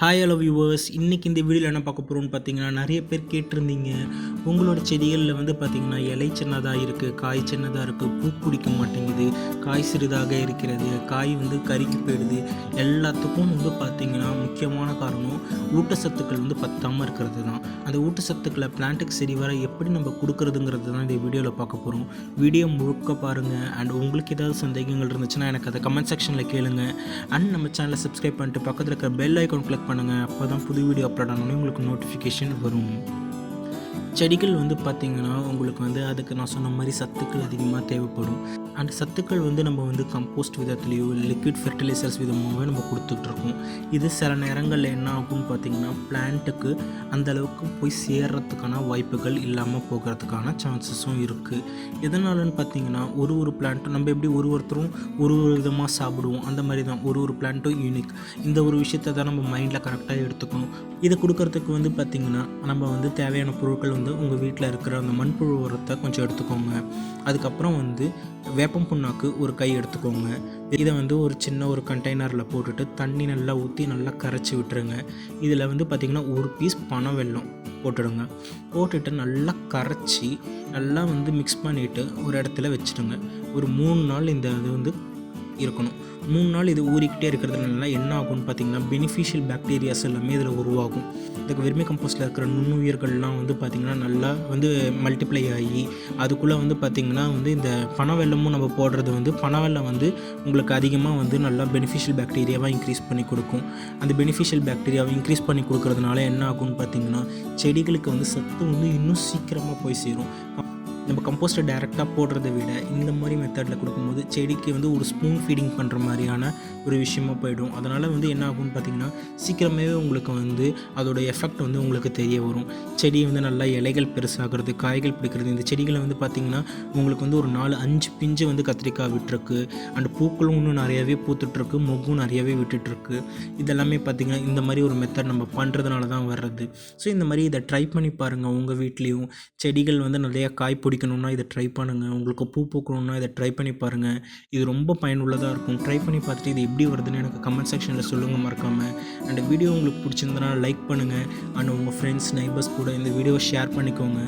Hi hello viewers இன்றைக்கி இந்த வீடியோவில் என்ன பார்க்க போகிறோம்னு பார்த்தீங்கன்னா நிறைய பேர் கேட்டிருந்தீங்க. உங்களோட செடிகளில் வந்து பார்த்திங்கன்னா இலை சின்னதாக இருக்குது காய் சின்னதாக இருக்குது பூ பிடிக்க மாட்டேங்குது காய் சிறிதாக இருக்கிறது காய் வந்து கருகி போயிடுது. எல்லாத்துக்கும் வந்து பார்த்திங்கன்னா முக்கியமான காரணம் ஊட்டச்சத்துக்கள் வந்து பத்தாமல் இருக்கிறது தான் அந்த ஊட்டச்சத்துக்களை பிளான்ட்டுக்கு சரி வர எப்படி நம்ம கொடுக்குறதுங்கிறது தான் இந்த வீடியோவில் பார்க்க போகிறோம் வீடியோ முழுக்க பாருங்கள் அண்ட் உங்களுக்கு ஏதாவது சந்தேகங்கள் இருந்துச்சுன்னா எனக்கு அதை கமெண்ட் செக்ஷனில் கேளுங்க. அண்ட் நம்ம சேனலை சப்ஸ்கிரைப் பண்ணிட்டு பக்கத்தில் இருக்கிற பெல் ஐக்கான் கிளிக் பண்ணுங்கள் அப்போ தான் புது வீடியோ அப்லோட் ஆனோடனே உங்களுக்கு நோட்டிஃபிகேஷன் வரும். செடிகள் வந்து பார்த்திங்கன்னா உங்களுக்கு வந்து அதுக்கு நான் சொன்ன மாதிரி சத்துக்கள் அதிகமாக தேவைப்படும். அந்த சத்துக்கள் வந்து நம்ம வந்து கம்போஸ்ட் விதத்துலேயோ இல்லை லிக்விட் ஃபெர்டிலைசர்ஸ் விதமாகவே நம்ம கொடுத்துட்ருக்கோம். இது சில நேரங்களில் என்ன ஆகும்னு பார்த்திங்கன்னா பிளான்ட்டுக்கு அந்தளவுக்கு போய் சேர்றதுக்கான வாய்ப்புகள் இல்லாமல் போகிறதுக்கான சான்சஸும் இருக்குது எதனாலன்னு பார்த்தீங்கன்னா ஒரு ஒரு பிளான்ட்டும் நம்ம எப்படி ஒரு ஒருத்தரும் ஒரு ஒரு விதமாக சாப்பிடுவோம் அந்த மாதிரி தான் ஒரு ஒரு பிளான்ட்டும் யூனிக் இந்த ஒரு விஷயத்தை தான் நம்ம மைண்டில் கரெக்டாக எடுத்துக்கணும். இதை கொடுக்கறதுக்கு வந்து பார்த்திங்கன்னா நம்ம வந்து தேவையான பொருட்கள் வந்து உங்கள் வீட்டில் இருக்கிற அந்த மண்புழு உரத்தை கொஞ்சம் எடுத்துக்கோங்க. அதுக்கப்புறம் வந்து வேப்பம் புண்ணாக்கு ஒரு கை எடுத்துக்கோங்க. இதை வந்து ஒரு சின்ன ஒரு கண்டெய்னரில் போட்டுட்டு தண்ணி நல்லா ஊற்றி நல்லா கரைச்சி விட்டுருங்க. இதில் வந்து பார்த்திங்கன்னா ஒரு பீஸ் பனை வெல்லம் போட்டுடுங்க. போட்டுட்டு நல்லா கரைச்சி நல்லா வந்து மிக்ஸ் பண்ணிவிட்டு ஒரு இடத்துல வச்சுடுங்க. ஒரு மூணு நாள் இந்த இது வந்து இருக்கணும். மூணு நாள் இது ஊறிக்கிட்டே இருக்கிறதுனால என்ன ஆகும்னு பார்த்தீங்கன்னா பெனிஃபிஷியல் பாக்டீரியாஸ் எல்லாமே இதில் உருவாகும். இதுக்கு வெறுமை கம்போஸ்டில் இருக்கிற நுண்ணுயிர்கள்லாம் வந்து பார்த்திங்கன்னா நல்லா வந்து மல்டிப்ளை ஆகி அதுக்குள்ளே வந்து பார்த்திங்கன்னா வந்து இந்த பனவெல்லமும் நம்ம போடுறது வந்து பனவெல்லம் வந்து உங்களுக்கு அதிகமாக வந்து நல்லா பெனிஃபிஷியல் பாக்டீரியாவாக இன்க்ரீஸ் பண்ணி கொடுக்கும். அந்த பெனிஃபிஷியல் பாக்டீரியாவை இன்க்ரீஸ் பண்ணி கொடுக்கறதுனால என்ன ஆகும்னு பார்த்திங்கன்னா செடிகளுக்கு வந்து சத்து வந்து இன்னும் சீக்கிரமாக போய் சேரும். நம்ம கம்போஸ்ட்டை டைரெக்டாக போடுறத விட இந்த மாதிரி மெத்தடில் கொடுக்கும்போது செடிக்கு வந்து ஒரு ஸ்பூன் ஃபீடிங் பண்ணுற மாதிரியான ஒரு விஷயமா போயிடும். அதனால் வந்து என்ன ஆகும்னு பார்த்தீங்கன்னா சீக்கிரமே உங்களுக்கு வந்து அதோட எஃபெக்ட் வந்து உங்களுக்கு தெரிய வரும். செடி வந்து நல்லா இலைகள் பெருசாகிறது காய்கள் பிடிக்கிறது இந்த செடிகளை வந்து பார்த்திங்கன்னா உங்களுக்கு வந்து ஒரு நாலு அஞ்சு பிஞ்சு வந்து கத்திரிக்காய் விட்டுருக்கு. அண்ட் பூக்களும் இன்னும் நிறையாவே பூத்துட்ருக்கு மொக்கும் நிறையாவே விட்டுட்ருக்கு இதெல்லாமே பார்த்திங்கன்னா இந்த மாதிரி ஒரு மெத்தட் நம்ம பண்ணுறதுனால தான் வர்றது. ஸோ இந்த மாதிரி இதை ட்ரை பண்ணி பாருங்கள் உங்கள் வீட்லேயும். செடிகள் வந்து நிறையா காய் பிடிக்கணும்னா இதை ட்ரை பண்ணுங்கள் உங்களுக்கு பூ பூக்கணுன்னா இதை ட்ரை பண்ணி பாருங்கள் இது ரொம்ப பயனுள்ளதாக இருக்கும். ட்ரை பண்ணி பார்த்துட்டு இது எப்படி வருதுன்னு எனக்கு கமெண்ட் செக்ஷனில் சொல்லுங்கள் மறக்காமல் அண்ட் வீடியோ உங்களுக்கு பிடிச்சிருந்தனா லைக் பண்ணுங்கள் அண்ட் உங்கள் ஃப்ரெண்ட்ஸ் நைபர்ஸ் கூட இந்த வீடியோவை ஷேர் பண்ணிக்கோங்க.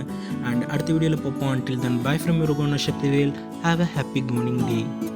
அண்ட் அடுத்த வீடியோவில் பார்ப்போம். Until then bye from your Sakthivel have a happy good morning day